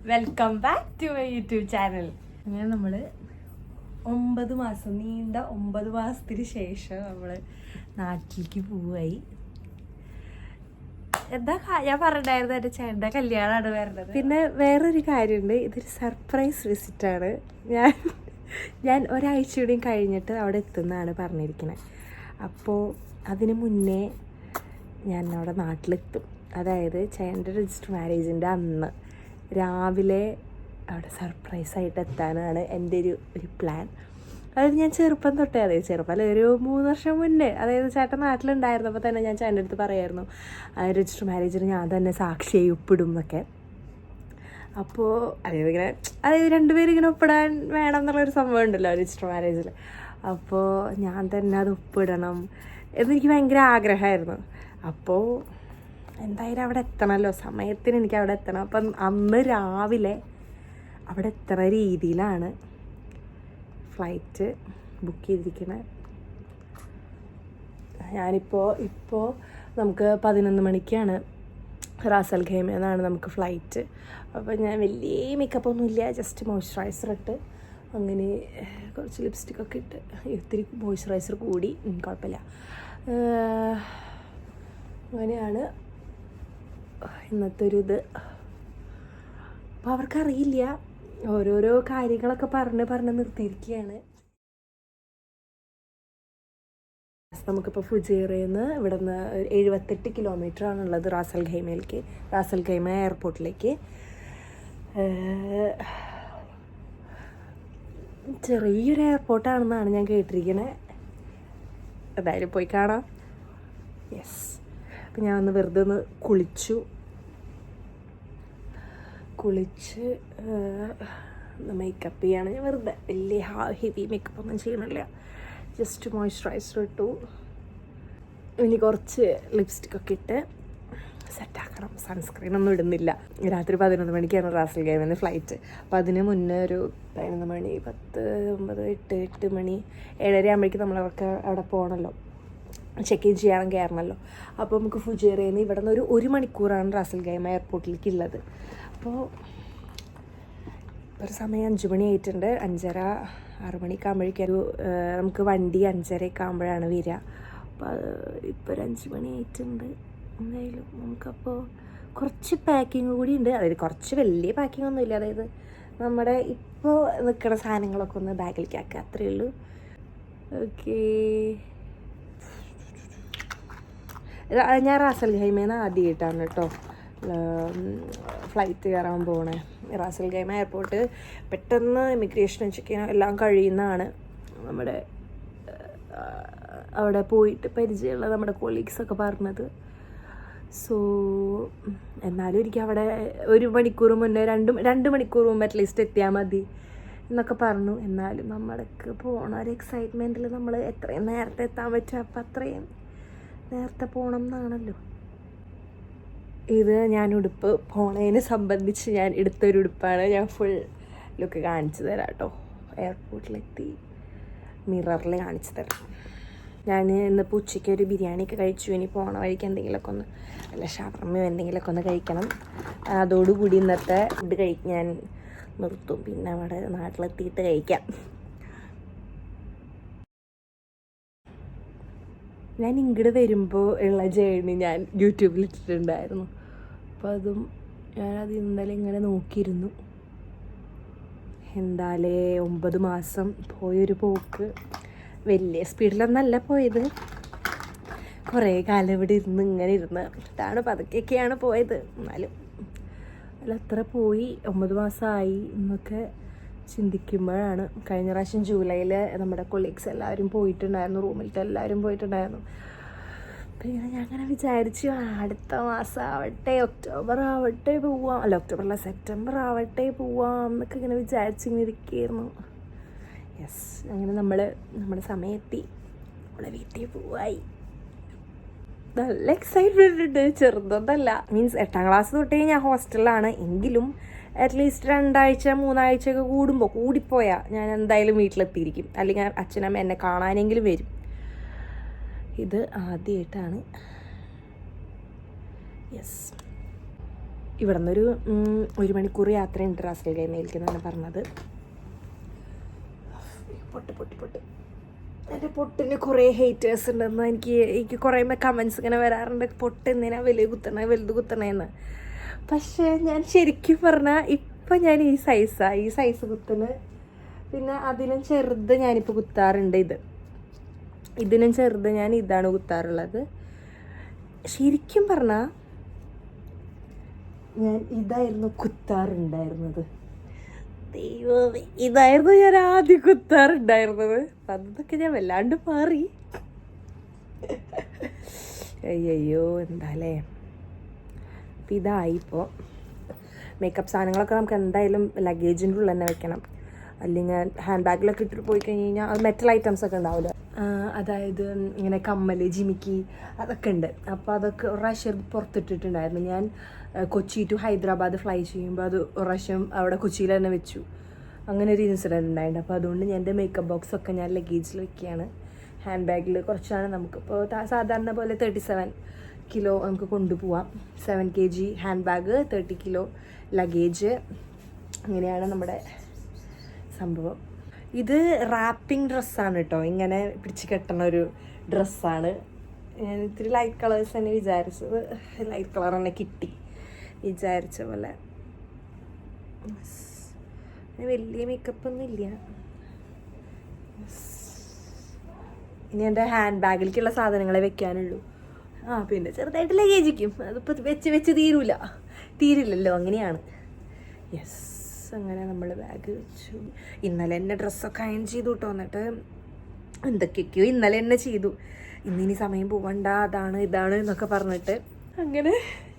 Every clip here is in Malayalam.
Welcome back to my YouTube channel അങ്ങനെ നമ്മൾ ഒമ്പത് മാസം നീണ്ട ഒമ്പത് മാസത്തിന് ശേഷം നമ്മൾ നാട്ടിലേക്ക് പോവായി എന്താ ഞാൻ പറഞ്ഞിട്ടുണ്ടായിരുന്നു എന്റെ ചേട്ടന്റെ കല്യാണമാണ് വരുന്നത് പിന്നെ വേറൊരു കാര്യമുണ്ട്. ഇതൊരു സർപ്രൈസ് വിസിറ്റാണ് ഞാൻ ഞാൻ ഒരാഴ്ച കൂടിയും കഴിഞ്ഞിട്ട് അവിടെ എത്തുന്നതാണ് പറഞ്ഞിരിക്കുന്നത് അപ്പോൾ അതിന് മുന്നേ ഞാൻ അവിടെ നാട്ടിലെത്തും. അതായത് ചേട്ടന്റെ രജിസ്റ്റർ മാരേജിന്റെ അന്ന്. രാവിലെ അവിടെ സർപ്രൈസായിട്ട് എത്താനാണ് എന്റെ ഒരു ഒരു പ്ലാൻ അതായത് ഞാൻ ചെറുപ്പം തൊട്ടേ അതായത് ചെറുപ്പം ഒരു മൂന്ന് വർഷം മുന്നേ. അതായത് ചേട്ടൻ നാട്ടിലുണ്ടായിരുന്നപ്പോൾ തന്നെ ഞാൻ ചേട്ടന്റെ അടുത്ത് പറയായിരുന്നു. രജിസ്റ്റർ മാരേജിന് ഞാൻ തന്നെ സാക്ഷിയായി ഒപ്പിടും എന്നൊക്കെ. അപ്പോൾ അതായത് ഇങ്ങനെ അതായത് രണ്ടുപേരും ഇങ്ങനെ ഒപ്പിടാൻ വേണം എന്നുള്ളൊരു സംഭവം ഉണ്ടല്ലോ രജിസ്റ്റർ മാരേജിൽ അപ്പോൾ ഞാൻ തന്നെ അത് ഒപ്പിടണം എന്നെനിക്ക് ഭയങ്കര ആഗ്രഹമായിരുന്നു. അപ്പോൾ എന്തായാലും അവിടെ എത്തണമല്ലോ സമയത്തിന് എനിക്ക് അവിടെ എത്തണം. അപ്പം അന്ന് രാവിലെ അവിടെ എത്തണ രീതിയിലാണ് ഫ്ലൈറ്റ് ബുക്ക് ചെയ്തിരിക്കുന്നത് ഞാനിപ്പോൾ ഇപ്പോൾ നമുക്ക് പതിനൊന്ന് മണിക്കാണ് റാസൽ ഖേമ എന്നാണ് നമുക്ക് ഫ്ലൈറ്റ്. അപ്പോൾ ഞാൻ വലിയ മേക്കപ്പ് ഒന്നുമില്ല ജസ്റ്റ് മോയ്സ്ചറൈസർ ഇട്ട് അങ്ങനെ കുറച്ച് ലിപ്സ്റ്റിക് ഒക്കെ ഇട്ട് ഒത്തിരി മോയ്സ്ചറൈസർ കൂടി. കുഴപ്പമില്ല. അങ്ങനെയാണ് ഇന്നത്തെ ഒരു ഇത് അപ്പോൾ അവർക്കറിയില്ല. ഓരോരോ കാര്യങ്ങളൊക്കെ പറഞ്ഞ് പറഞ്ഞ് നിർത്തിയിരിക്കുകയാണ്. നമുക്കിപ്പോൾ ഫുജേറയിൽ നിന്ന് ഇവിടെ നിന്ന് എഴുപത്തെട്ട് കിലോമീറ്റർ ആണുള്ളത് റാസൽ ഖൈമയിലേക്ക് റാസൽ ഖൈമ എയർപോർട്ടിലേക്ക് ചെറിയൊരു എയർപോർട്ടാണെന്നാണ് ഞാൻ കേട്ടിരിക്കണേ. എന്തായാലും പോയി കാണാം. യെസ് അപ്പം ഞാൻ ഒന്ന് വെറുതെ ഒന്ന് കുളിച്ചു. കുളിച്ച് മേക്കപ്പ് ചെയ്യാണ്. ഞാൻ വെറുതെ വലിയ ഹെവി മേക്കപ്പ് ഒന്നും ചെയ്യണില്ല. ജസ്റ്റ് മോയ്സ്ചറൈസർ ഇട്ടു. ഇനി കുറച്ച് ലിപ്സ്റ്റിക് ഒക്കെ ഇട്ട് സെറ്റാക്കണം സൺസ്ക്രീൻ ഒന്നും ഇടുന്നില്ല. രാത്രി പതിനൊന്ന് മണിക്കാണ് റാസൽ ഗെയിമിന്ന് ഫ്ലൈറ്റ് അപ്പം അതിന് മുന്നേ ഒരു പതിനൊന്ന് മണി പത്ത് ഒമ്പത് എട്ട് എട്ട് മണി ഏഴര ആകുമ്പോഴേക്കും നമ്മളവർക്ക് അവിടെ പോകണമല്ലോ ചെക്ക് ഇൻ ചെയ്യാൻ കയറണമല്ലോ അപ്പോൾ നമുക്ക് ഫുജേറിയിൽ നിന്ന് ഇവിടെ നിന്ന് ഒരു ഒരു മണിക്കൂറാണ് റാസൽ ഗൈമ എയർപോർട്ടിലേക്ക് ഉള്ളത് അപ്പോൾ ഒരു സമയം അഞ്ച് മണി ആയിട്ടുണ്ട്. അഞ്ചര ആറ് മണിക്ക് ആകുമ്പോഴേക്കും ഒരു നമുക്ക് വണ്ടി അഞ്ചരയൊക്കെ ആകുമ്പോഴാണ് വരിക. അപ്പോൾ ഇപ്പോൾ ഒരു അഞ്ച് മണി ആയിട്ടുണ്ട്. എന്തായാലും നമുക്കപ്പോൾ കുറച്ച് പാക്കിങ് കൂടി ഉണ്ട്. അതായത് കുറച്ച് വലിയ പാക്കിംഗ് ഒന്നും ഇല്ല അതായത് നമ്മുടെ ഇപ്പോൾ നിൽക്കുന്ന സാധനങ്ങളൊക്കെ ഒന്ന് ബാഗിലേക്ക് ആക്കുക. അത്രയേ ഉള്ളൂ. ഓക്കേ ഞാൻ റാസൽ ഖൈമേന്ന് ആദ്യമായിട്ടാണ് കേട്ടോ ഫ്ലൈറ്റ് കയറാൻ പോണേ. റാസൽ ഹൈമ എയർപോർട്ട് പെട്ടെന്ന് ഇമിഗ്രേഷൻ ചെക്ക് ചെയ്യാൻ എല്ലാം കഴിയുന്നതാണ്. നമ്മുടെ അവിടെ പോയിട്ട് പരിചയമുള്ള നമ്മുടെ കൊളീഗ്സൊക്കെ പറഞ്ഞത്. സോ എന്നാലും എനിക്ക് അവിടെ ഒരു മണിക്കൂർ മുന്നേ രണ്ട് രണ്ട് മണിക്കൂർ മുമ്പ് അറ്റ്ലീസ്റ്റ് എത്തിയാൽ മതി എന്നൊക്കെ പറഞ്ഞു. എന്നാലും നമ്മൾക്ക് പോണ ഒരു എക്സൈറ്റ്മെന്റിൽ നമ്മൾ എത്രയും നേരത്തെ എത്താൻ പറ്റുക അപ്പം അത്രയും നേരത്തെ പോകണം എന്നാണല്ലോ ഇത് ഞാൻ ഉടുപ്പ് പോണതിനെ സംബന്ധിച്ച് ഞാൻ എടുത്തൊരു ഉടുപ്പാണ് ഞാൻ ഫുൾ ലുക്ക് കാണിച്ചു തരാം കേട്ടോ എയർപോർട്ടിലെത്തി മിററിൽ കാണിച്ചു തരാം. ഞാൻ ഇന്നിപ്പോൾ ഉച്ചയ്ക്ക് ഒരു ബിരിയാണിയൊക്കെ കഴിച്ചു. ഇനി പോണ വഴിക്ക് എന്തെങ്കിലുമൊക്കെ ഒന്ന് അല്ല ഷവർമ്മയോ എന്തെങ്കിലുമൊക്കെ ഒന്ന് കഴിക്കണം. അതോടുകൂടി ഇന്നത്തെ ഫുഡ് ഞാൻ നിർത്തും. പിന്നെ അവിടെ നാട്ടിലെത്തിയിട്ട് കഴിക്കാം. ഞാൻ ഇങ്ങോട്ട് വരുമ്പോൾ ഉള്ള ജേണി ഞാൻ യൂട്യൂബിൽ ഇട്ടിട്ടുണ്ടായിരുന്നു. അപ്പോൾ അതും ഞാനത് ഇന്നലെ ഇങ്ങനെ നോക്കിയിരുന്നു. എന്താലേ ഒമ്പത് മാസം പോയൊരു പോക്ക്. വലിയ സ്പീഡിലൊന്നല്ല പോയത്. കുറേ കാലം ഇവിടെ ഇരുന്ന് ഇങ്ങനെ ഇരുന്ന് ഇതാണ് പതുക്കെയൊക്കെയാണ് പോയത്. എന്നാലും അല്ല അത്ര പോയി. ഒമ്പത് മാസമായി എന്നൊക്കെ ചിന്തിക്കുമ്പോഴാണ് കഴിഞ്ഞ പ്രാവശ്യം ജൂലൈയിൽ നമ്മുടെ കൊളീഗ്സ് എല്ലാവരും പോയിട്ടുണ്ടായിരുന്നു റൂമിലത്തെ എല്ലാവരും പോയിട്ടുണ്ടായിരുന്നു. ഇങ്ങനെ ഞാൻ അങ്ങനെ വിചാരിച്ചു അടുത്ത മാസം ആവട്ടെ ഒക്ടോബർ ആവട്ടെ പോവാം. അല്ല ഒക്ടോബർ അല്ല സെപ്റ്റംബർ ആവട്ടെ പോവാം എന്നൊക്കെ ഇങ്ങനെ വിചാരിച്ചിങ്ങനെ ഇരിക്കുകയായിരുന്നു. യെസ് അങ്ങനെ നമ്മൾ നമ്മുടെ സമയത്തി നമ്മളെ വീട്ടിൽ പോവായി. നല്ല എക്സൈറ്റ്മെന്റ് ഉണ്ട്. ചെറുതൊന്നല്ല. മീൻസ് എട്ടാം ക്ലാസ് തൊട്ടേ ഞാൻ ഹോസ്റ്റലിലാണ് എങ്കിലും അറ്റ്ലീസ്റ്റ് രണ്ടാഴ്ച മൂന്നാഴ്ച ഒക്കെ കൂടുമ്പോൾ കൂടിപ്പോയാൽ ഞാൻ എന്തായാലും വീട്ടിലെത്തിയിരിക്കും. അല്ലെങ്കിൽ അച്ഛനമ്മ എന്നെ കാണാനെങ്കിലും വരും. ഇത് ആദ്യമായിട്ടാണ് യെസ് ഇവിടെ നിന്നൊരു ഒരു മണിക്കൂർ യാത്രയുണ്ട് എന്നാണ് പറഞ്ഞത്. പൊട്ട് പൊട്ടി പൊട്ട്. എന്റെ പൊട്ടിന് കുറേ ഹേറ്റേഴ്സ് ഉണ്ടെന്ന് എനിക്ക് എനിക്ക് കുറേ കമൻസ് ഇങ്ങനെ വരാറുണ്ട്. പൊട്ട് എന്തിനാ വലിയ കുത്തണേ വലുത് കുത്തണേന്ന് പക്ഷേ ഞാൻ ശരിക്കും പറഞ്ഞാൽ ഇപ്പം ഞാൻ ഈ സൈസാണ് ഈ സൈസ് കുത്തണ് പിന്നെ അതിനും ചെറുത് ഞാനിപ്പോൾ കുത്താറുണ്ട് ഇത്. ഇതിനും ചെറുത് ഞാൻ ഇതാണ് കുത്താറുള്ളത്. ശരിക്കും പറഞ്ഞാൽ ഞാൻ ഇതായിരുന്നു കുത്താറുണ്ടായിരുന്നത്. ദൈവമേ ഇതായിരുന്നു ഞാൻ ആദ്യം കുത്താറുണ്ടായിരുന്നത്. അപ്പം ഞാൻ വല്ലാണ്ട് മാറി. അയ്യോ എന്താല്ലേ അപ്പം ഇതായിപ്പോൾ മേക്കപ്പ് സാധനങ്ങളൊക്കെ നമുക്ക് എന്തായാലും ലഗേജിന്റെ ഉള്ളിൽ തന്നെ വെക്കണം. അല്ലെങ്കിൽ ഹാൻഡ് ബാഗിലൊക്കെ ഇട്ടിട്ട് പോയി കഴിഞ്ഞ് കഴിഞ്ഞാൽ അത് മെറ്റൽ ഐറ്റംസ് ഒക്കെ ഉണ്ടാവില്ല അതായത് ഇങ്ങനെ കമ്മൽ ജിമിക്കി അതൊക്കെ ഉണ്ട്. അപ്പോൾ അതൊക്കെ പ്രാവശ്യം പുറത്തിട്ടിട്ടുണ്ടായിരുന്നു. ഞാൻ കൊച്ചി ടു ഹൈദരാബാദ് ഫ്ലൈ ചെയ്യുമ്പോൾ അത് പ്രാവശ്യം അവിടെ കൊച്ചിയിൽ തന്നെ വെച്ചു. അങ്ങനെ ഒരു ഇൻസിഡന്റ് ഉണ്ടായിട്ടുണ്ട്. അപ്പോൾ അതുകൊണ്ട് ഞാൻ എന്റെ മേക്കപ്പ് ബോക്സൊക്കെ ഞാൻ ലഗേജിൽ വെക്കുകയാണ് ഹാൻഡ് ബാഗിൽ കുറച്ചാണ് നമുക്കിപ്പോൾ സാധാരണ പോലെ തേർട്ടി സെവൻ കിലോ നമുക്ക് കൊണ്ടുപോവാം. Seven K G hand bag thirty kilo luggage അങ്ങനെയാണ് നമ്മുടെ സംഭവം. ഇത് റാപ്പിംഗ് ഡ്രസ്സാണ് കേട്ടോ ഇങ്ങനെ പിടിച്ച് കെട്ടുന്ന ഒരു ഡ്രസ്സാണ് ഞാൻ ഇത്തിരി ലൈറ്റ് കളേഴ്സ് തന്നെ വിചാരിച്ചത്. ലൈറ്റ് കളർ തന്നെ കിട്ടി. വിചാരിച്ച പോലെ. വലിയ മേക്കപ്പ് ഒന്നും ഇല്ല. ഇനി എന്റെ ഹാൻഡ് ബാഗിലേക്കുള്ള സാധനങ്ങളെ വെക്കാനുള്ളൂ. ആ പിന്നെ ചെറുതായിട്ട് ലഗേജിക്കും അതിപ്പോൾ വെച്ച് വെച്ച് തീരൂല. തീരില്ലല്ലോ അങ്ങനെയാണ്. യെസ് അങ്ങനെ നമ്മൾ ബാഗ് വെച്ചു. ഇന്നലെ എന്നെ ഡ്രസ്സൊക്കെ അയൺ ചെയ്തു കേട്ടോ എന്നിട്ട് എന്തൊക്കെയൊക്കെയോ ഇന്നലെ എന്നെ ചെയ്തു. ഇന്നിനി സമയം പോവണ്ട അതാണ് ഇതാണ് എന്നൊക്കെ പറഞ്ഞിട്ട് അങ്ങനെ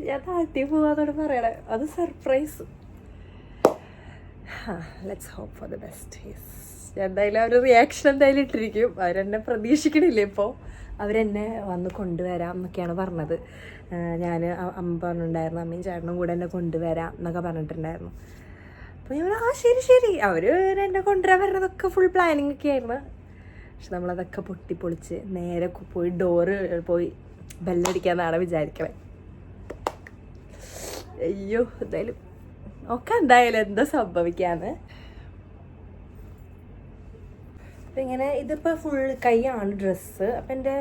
ഞാൻ താഴ്ത്തി പോവാന്നോട് പറയണേ. അത് surprise let's hope for the best yes എന്തായാലും അവർ റിയാക്ഷൻ എന്തായാലും ഇട്ടിരിക്കും. അവരെന്നെ പ്രതീക്ഷിക്കണില്ല ഇപ്പോൾ അവരെന്നെ വന്ന് കൊണ്ടുവരാം എന്നൊക്കെയാണ് പറഞ്ഞത്. ഞാൻ അമ്മ പറഞ്ഞിട്ടുണ്ടായിരുന്നു അമ്മയും ചേട്ടനും കൂടെ എന്നെ കൊണ്ടുവരാം എന്നൊക്കെ പറഞ്ഞിട്ടുണ്ടായിരുന്നു. അപ്പോൾ ഞാൻ ആ ശരി ശരി. അവർ എന്നെ കൊണ്ടുവരാൻ വരുന്നതൊക്കെ ഫുൾ പ്ലാനിങ് ഒക്കെ ആയിരുന്നു. പക്ഷെ നമ്മളതൊക്കെ പൊട്ടിപ്പൊളിച്ച് നേരെ പോയി ഡോറ് പോയി ബെല്ലടിക്കാന്നാണ് വിചാരിക്കണേ. അയ്യോ എന്തായാലും ഒക്കെ എന്തായാലും എന്താ സംഭവിക്കാന്ന്. അപ്പം ഇങ്ങനെ ഇതിപ്പോൾ ഫുൾ കൈയാണ് ഡ്രസ്സ് അപ്പം എന്റെ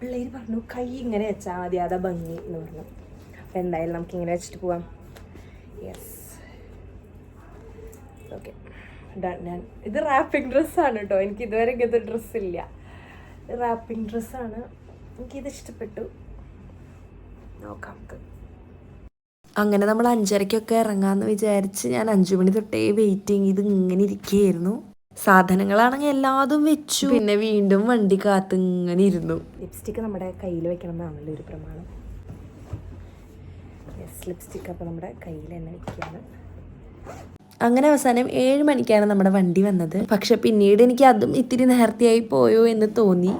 പിള്ളേർ പറഞ്ഞു കൈ ഇങ്ങനെ വെച്ചാൽ മതി അതാ ഭംഗി എന്ന് പറഞ്ഞു. അപ്പം എന്തായാലും നമുക്ക് ഇങ്ങനെ വെച്ചിട്ട് പോവാം. യെസ് ഓക്കെ ഞാൻ ഇത് റാപ്പിംഗ് ഡ്രസ്സാണ് കേട്ടോ എനിക്ക് ഇതുവരെ ഇങ്ങനത്തെ ഡ്രസ്സ് ഇല്ല. റാപ്പിംഗ് ഡ്രസ്സാണ് എനിക്കിത് ഇഷ്ടപ്പെട്ടു. നോക്കാം നമുക്ക്. അങ്ങനെ നമ്മൾ അഞ്ചരയ്ക്കൊക്കെ ഇറങ്ങാമെന്ന് വിചാരിച്ച് ഞാൻ അഞ്ചു മണി തൊട്ടേ വെയിറ്റിംഗ് ഇത് ഇങ്ങനെ ഇരിക്കുകയായിരുന്നു സാധനങ്ങളാണെങ്കിൽ എല്ലാതും വെച്ചു. പിന്നെ വീണ്ടും വണ്ടി കാത്ത് ഇങ്ങനെ ഇരുന്നു. ലിപ്സ്റ്റിക് നമ്മുടെ കയ്യിൽ വെക്കണം എന്നാണല്ലോ ഒരു പ്രമാണം. യെസ് ലിപ്സ്റ്റിക്ക് അപ്പോൾ നമ്മുടെ കയ്യിൽ തന്നെ വെക്കുകയാണ്. അങ്ങനെ അവസാനം ഏഴ് മണിക്കാണ് നമ്മുടെ വണ്ടി വന്നത്. പക്ഷെ പിന്നീട് എനിക്ക് അതും ഇത്തിരി നേരത്തെയായി പോയോ എന്ന് തോന്നി.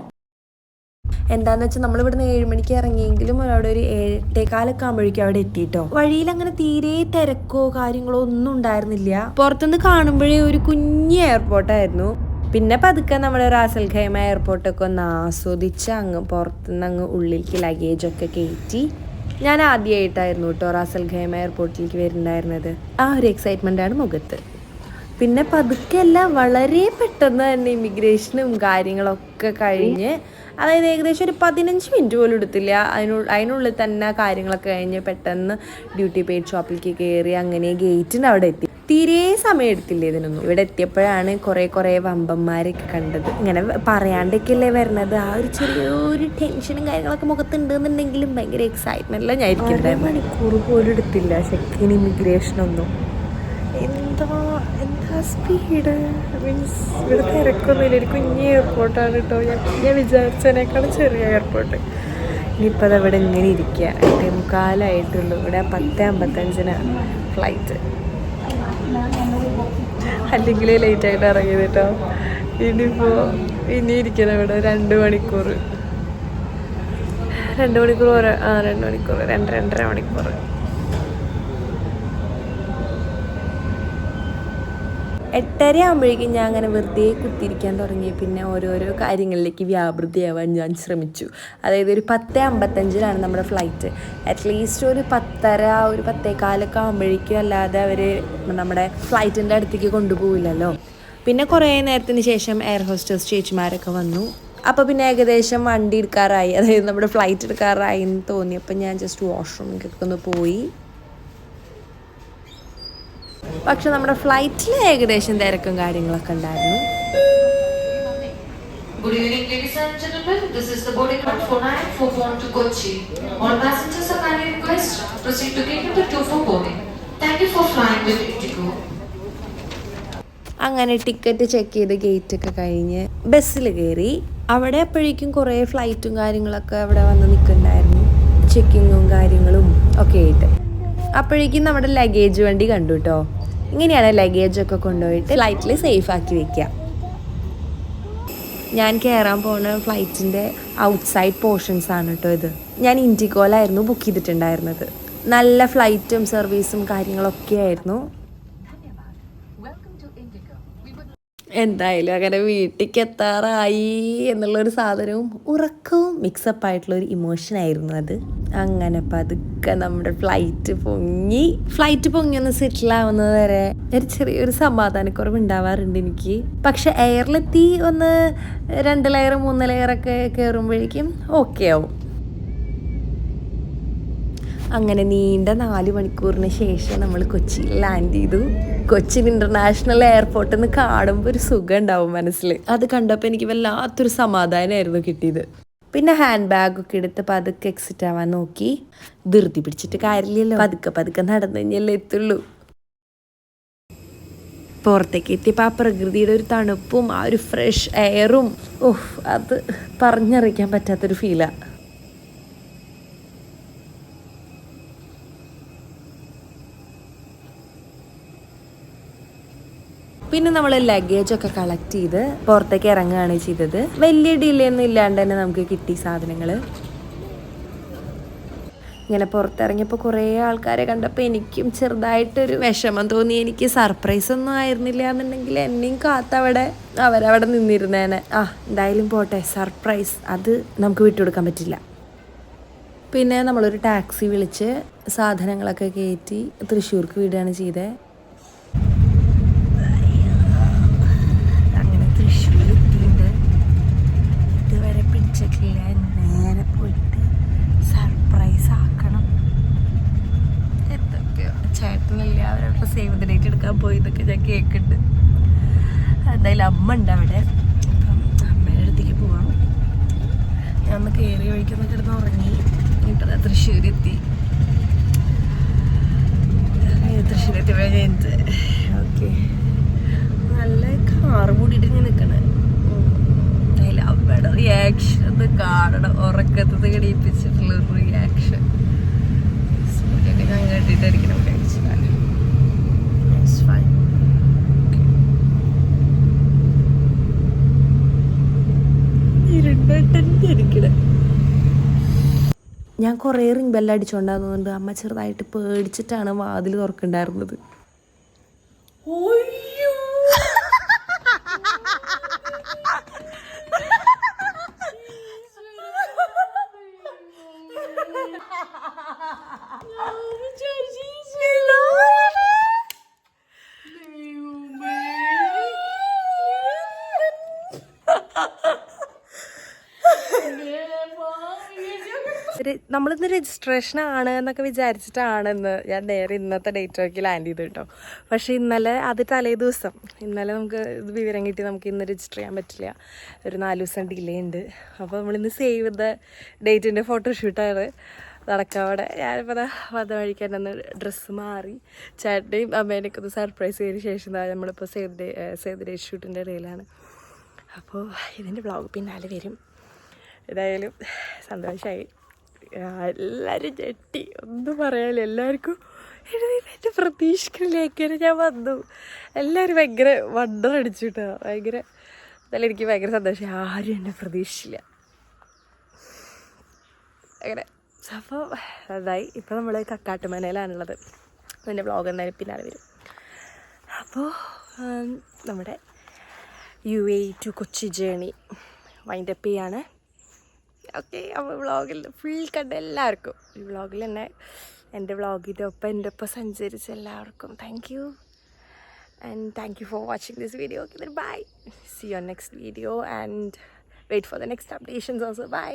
എന്താന്ന് വെച്ചാൽ നമ്മൾ ഇവിടുന്ന് ഏഴ് മണിക്ക് ഇറങ്ങിയെങ്കിലും അവിടെ ഒരു ഏഴേകാലൊക്കെ ആകുമ്പോഴേക്കും അവിടെ എത്തിയിട്ടോ വഴിയിൽ അങ്ങനെ തീരെ തിരക്കോ കാര്യങ്ങളോ ഒന്നും ഉണ്ടായിരുന്നില്ല. പുറത്തുനിന്ന് കാണുമ്പോഴേ ഒരു കുഞ്ഞ് എയർപോർട്ടായിരുന്നു പിന്നെ പതുക്കെ നമ്മുടെ റാസൽ ഖൈമ എയർപോർട്ടൊക്കെ ഒന്ന് ആസ്വദിച്ച് അങ്ങ് പുറത്തുനിന്ന് അങ്ങ് ഉള്ളിലേക്ക് ലഗേജൊക്കെ കയറ്റി ഞാൻ ആദ്യമായിട്ടായിരുന്നു കേട്ടോ റാസൽ ഖൈമ എയർപോർട്ടിലേക്ക് വരുന്നുണ്ടായിരുന്നത്. ആ ഒരു എക്സൈറ്റ്മെന്റ് ആണ് മുഖത്ത്. പിന്നെ പതുക്കെ എല്ലാം വളരെ പെട്ടെന്ന് തന്നെ ഇമിഗ്രേഷനും കാര്യങ്ങളൊക്കെ കഴിഞ്ഞ് അതായത് ഏകദേശം ഒരു പതിനഞ്ച് മിനിറ്റ് പോലും എടുത്തില്ല. അതിനു അതിനുള്ളിൽ തന്നെ കാര്യങ്ങളൊക്കെ കഴിഞ്ഞ് പെട്ടെന്ന് ഡ്യൂട്ടി പെയ്ഡ് ഷോപ്പിലേക്ക് കയറി അങ്ങനെ ഗേറ്റിന് അവിടെ എത്തി. തീരെ സമയം എടുത്തില്ല ഇതിനൊന്നും. ഇവിടെ എത്തിയപ്പോഴാണ് കുറേ കുറേ വമ്പന്മാരൊക്കെ കണ്ടത്. ഇങ്ങനെ പറയാണ്ടൊക്കെയല്ലേ വരണത്. ആ ഒരു ചെറിയൊരു ടെൻഷനും കാര്യങ്ങളൊക്കെ മുഖത്തുണ്ടെന്നുണ്ടെങ്കിലും ഭയങ്കര എക്സൈറ്റ്മെന്റിലാണ് ഞാൻ മണിക്കൂർ പോലും എടുത്തില്ല ചെക്കിൻ ഇമിഗ്രേഷനൊന്നും സ്പീഡ് മീൻസ് ഇവിടെ തിരക്കൊന്നുമില്ല. ഒരു കുഞ്ഞ് എയർപോർട്ടാണ് കേട്ടോ ഞാൻ ഞാൻ വിചാരിച്ചതിനേക്കാളും ചെറിയ എയർപോർട്ട് ഇനിയിപ്പോൾ അത് അവിടെ ഇങ്ങനെ ഇരിക്കുക എട്ടേ മുക്കാലായിട്ടുള്ളൂ. ഇവിടെ പത്ത് അമ്പത്തഞ്ചിനാണ് ഫ്ലൈറ്റ് അല്ലെങ്കിൽ ലേറ്റ് ആയിട്ട് ഇറങ്ങിയത് കേട്ടോ ഇനിയിപ്പോൾ ഇനി ഇരിക്കണം ഇവിടെ രണ്ട് മണിക്കൂർ. രണ്ട് മണിക്കൂർ ഓരോ ആ രണ്ട് മണിക്കൂർ. രണ്ട് രണ്ടര മണിക്കൂർ. എട്ടര ആകുമ്പോഴേക്കും ഞാൻ അങ്ങനെ വെറുതെ കുത്തിയിരിക്കാൻ തുടങ്ങി. പിന്നെ ഓരോരോ കാര്യങ്ങളിലേക്ക് വ്യാപൃതിയാവാൻ ഞാൻ ശ്രമിച്ചു. അതായത് ഒരു പത്ത് അമ്പത്തഞ്ചിലാണ് നമ്മുടെ ഫ്ലൈറ്റ്. അറ്റ്ലീസ്റ്റ് ഒരു പത്തര ഒരു പത്തേക്കാലൊക്കെ ആകുമ്പോഴേക്കും അല്ലാതെ അവർ നമ്മുടെ ഫ്ലൈറ്റിന്റെ അടുത്തേക്ക് കൊണ്ടുപോകില്ലല്ലോ പിന്നെ കുറേ നേരത്തിന് ശേഷം എയർ ഹോസ്റ്റേഴ്സ് ചേച്ചിമാരൊക്കെ വന്നു. അപ്പോൾ പിന്നെ ഏകദേശം വണ്ടി എടുക്കാറായി. അതായത് നമ്മുടെ ഫ്ലൈറ്റ് എടുക്കാറായി എന്ന് തോന്നി. അപ്പം ഞാൻ ജസ്റ്റ് വാഷ്റൂമിലേക്കൊക്കെ ഒന്ന് പോയി. പക്ഷെ നമ്മുടെ ഫ്ലൈറ്റിൽ ഏകദേശം തിരക്കും കാര്യങ്ങളൊക്കെ ഉണ്ടായിരുന്നു Good evening, ladies and gentlemen. This is the boarding card 4941 to Kochi. All passengers are kindly request proceed to gate number 2 for boarding. Thank you for flying with Indigo. അങ്ങനെ ടിക്കറ്റ് ചെക്ക് ചെയ്ത് ഗേറ്റ് ഒക്കെ കഴിഞ്ഞ് ബസ്സിൽ കയറി അവിടെ അപ്പോഴേക്കും കുറേ ഫ്ലൈറ്റും കാര്യങ്ങളൊക്കെ അവിടെ വന്ന് നിൽക്കുന്നുണ്ടായിരുന്നു ചെക്കിങ്ങും കാര്യങ്ങളും ഒക്കെ ആയിട്ട് അപ്പോഴേക്കും നമ്മുടെ ലഗേജ് വണ്ടി കണ്ടു കേട്ടോ ഇങ്ങനെയാണ് ലഗേജ് ഒക്കെ കൊണ്ടുപോയിട്ട് ഫ്ലൈറ്റിൽ സേഫ് ആക്കി വെക്കുക. ഞാൻ കയറാൻ പോകുന്ന ഫ്ലൈറ്റിന്റെ ഔട്ട്സൈഡ് പോർഷൻസ് ആണ് കേട്ടോ ഇത്. ഞാൻ ഇൻഡിഗോയിലായിരുന്നു ബുക്ക് ചെയ്തിട്ടുണ്ടായിരുന്നത്. നല്ല ഫ്ലൈറ്റും സർവീസും കാര്യങ്ങളൊക്കെ ആയിരുന്നു. എന്തായാലും അങ്ങനെ വീട്ടിലേക്ക് എത്താറായി എന്നുള്ളൊരു സാധനവും ഉറക്കവും മിക്സപ്പ് ആയിട്ടുള്ള ഒരു ഇമോഷൻ ആയിരുന്നു അത്. അങ്ങനെ പതുക്കെ നമ്മുടെ ഫ്ലൈറ്റ് പൊങ്ങി. ഫ്ലൈറ്റ് പൊങ്ങി ഒന്ന് സെറ്റിൽ ആവുന്നത് വരെ ഒരു ചെറിയൊരു സമാധാനക്കുറവ് ഉണ്ടാവാറുണ്ട് എനിക്ക്. പക്ഷെ എയറിലെത്തി ഒന്ന് രണ്ട് ലെയർ മൂന്ന് ലെയറൊക്കെ കയറുമ്പോഴേക്കും ഓക്കെ ആവും. അങ്ങനെ നീണ്ട നാല് മണിക്കൂറിന് ശേഷം നമ്മൾ കൊച്ചിയിൽ ലാൻഡ് ചെയ്തു. കൊച്ചിൻ ഇന്റർനാഷണൽ എയർപോർട്ടിൽ നിന്ന് കാണുമ്പോൾ ഒരു സുഖം ഉണ്ടാവും മനസ്സിൽ അത് കണ്ടപ്പോൾ എനിക്ക് വല്ലാത്തൊരു സമാധാനമായിരുന്നു കിട്ടിയത്. പിന്നെ ഹാൻഡ് ബാഗൊക്കെ എടുത്ത് പതുക്കെ എക്സിറ്റ് ആവാൻ നോക്കി. ധൃതി പിടിച്ചിട്ട് കാര്യമില്ലല്ലോ. പതുക്കെ പതുക്കെ നടന്നു കഴിഞ്ഞല്ലേ എത്തുള്ളൂ. പുറത്തേക്ക് എത്തിയപ്പോൾ ആ പ്രകൃതിയുടെ ഒരു തണുപ്പും ആ ഒരു ഫ്രഷ് എയറും ഓഹ് അത് പറഞ്ഞറിയിക്കാൻ പറ്റാത്തൊരു ഫീലാണ് പിന്നെ നമ്മൾ ലഗേജ് ഒക്കെ കളക്ട് ചെയ്ത് പുറത്തേക്ക് ഇറങ്ങുകയാണ് ചെയ്തത്. വലിയ ഡിലേ ഒന്നും ഇല്ലാണ്ട് തന്നെ നമുക്ക് കിട്ടി സാധനങ്ങൾ ഇങ്ങനെ പുറത്തിറങ്ങിയപ്പോൾ കുറേ ആൾക്കാരെ കണ്ടപ്പോൾ എനിക്കും ചെറുതായിട്ടൊരു വിഷമം തോന്നി. എനിക്ക് സർപ്രൈസ് ഒന്നും ആയിരുന്നില്ല എന്നുണ്ടെങ്കിൽ എന്നെയും കാത്തവിടെ അവരവിടെ നിന്നിരുന്നേനെ. ആ എന്തായാലും പോട്ടെ സർപ്രൈസ് അത് നമുക്ക് വിട്ടുകൊടുക്കാൻ പറ്റില്ല. പിന്നെ നമ്മളൊരു ടാക്സി വിളിച്ച് സാധനങ്ങളൊക്കെ കയറ്റി തൃശ്ശൂർക്ക് വിടുകയാണ് ചെയ്തത് ഇതുവരെ പിടിച്ചിട്ടില്ല നേരെ പോയിട്ട് സർപ്രൈസ് ആക്കണം. എന്തൊക്കെയോ ചേട്ടനില്ല അവരവിടെ സേവ് ദ ഡേറ്റ് എടുക്കാൻ പോയി ഇതൊക്കെ ഞാൻ കേൾക്കുന്നുണ്ട് എന്തായാലും അമ്മ ഉണ്ട് അവിടെ. അപ്പം അമ്മയുടെ അടുത്തേക്ക് പോവാം. ഞാൻ ഒന്ന് കയറി വഴിക്കൊന്ന് കിടന്ന് ഉറങ്ങി. ഇപ്പം തൃശ്ശൂരെത്തി. തൃശ്ശൂരെത്തി കഴിഞ്ഞത് ഓക്കെ. നല്ല കാറ് കൂടിയിട്ട് ഞാൻ നിൽക്കണേ അമ്മയുടെ റിയാക്ഷൻ ഒന്ന് കാണണം. ഉറക്കത്തത് കടിപ്പിച്ചിട്ടുള്ള ഒരു റിയാക്ഷൻ സൂര്യൊക്കെ ഞാൻ കേട്ടിട്ടായിരിക്കണം കഴിച്ചിട്ടാണ് ഞാൻ കുറേ റിംഗ് ബെല്ല് അടിച്ചോണ്ടാകുന്നുണ്ട് അമ്മ ചെറുതായിട്ട് പേടിച്ചിട്ടാണ് വാതിൽ തുറക്കണ്ടായിരുന്നത്. നമ്മളിന്ന് രജിസ്ട്രേഷൻ ആണ് എന്നൊക്കെ വിചാരിച്ചിട്ടാണെന്ന് ഞാൻ നേരെ ഇന്നത്തെ ഡേറ്റ് നോക്കി ലാൻഡ് ചെയ്തു കേട്ടോ. പക്ഷേ ഇന്നലെ അത് തലേ ദിവസം ഇന്നലെ നമുക്ക് ഇത് വിവരം കിട്ടി നമുക്ക് ഇന്ന് രജിസ്റ്റർ ചെയ്യാൻ പറ്റില്ല. ഒരു നാല് ദിവസം ഡിലേ ഉണ്ട്. അപ്പോൾ നമ്മളിന്ന് സേവ് ചെയ്ത ഡേറ്റിന്റെ ഫോട്ടോഷൂട്ടാണ് നടക്കാവിടെ ഞാനിപ്പോൾ ദാ വന്ന വഴിക്ക് തന്നെ ഒന്ന് ഡ്രസ്സ് മാറി. ചേട്ടനെയും അമ്മേനെയൊക്കെ ഒന്ന് സർപ്രൈസ് ചെയ്തതിന് ശേഷം നമ്മളിപ്പോൾ സേവ് സേവ് ഡേ ഷൂട്ടിന്റെ ഇടയിലാണ്. അപ്പോൾ ഇതിന്റെ വ്ളോഗ് പിന്നാലെ വരും. ഏതായാലും സന്തോഷമായി എല്ലാവരും ഞെട്ടി. ഒന്നും പറയാനില്ല. എല്ലാവർക്കും എഴുതി പ്രതീക്ഷിക്കലിലേക്കാണ് ഞാൻ വന്നു. എല്ലാവരും ഭയങ്കര വണ്ടർ അടിച്ചു കേട്ടോ ഭയങ്കര എന്നാലും എനിക്ക് ഭയങ്കര സന്തോഷം. ആരും എന്നെ പ്രതീക്ഷിച്ചില്ല. അങ്ങനെ. അപ്പോൾ അതായി. ഇപ്പോൾ നമ്മൾ കക്കാട്ടുമനയിലാണുള്ളത് അതിന്റെ വ്ളോഗ് എന്തായാലും പിന്നാലെ വരും. അപ്പോൾ നമ്മുടെ U A to Kochi journey wind up ചെയ്യാണ്. ഓക്കെ അപ്പോൾ വ്ളോഗിൽ ഫുൾ കണ്ട എല്ലാവർക്കും. ഈ വ്ളോഗിൽ തന്നെ എന്റെ വ്ളോഗിന്റെ ഒപ്പം എന്റെ ഒപ്പം സഞ്ചരിച്ച എല്ലാവർക്കും thank you and thank you for watching this video okay bye see your next video and wait for the next updations also by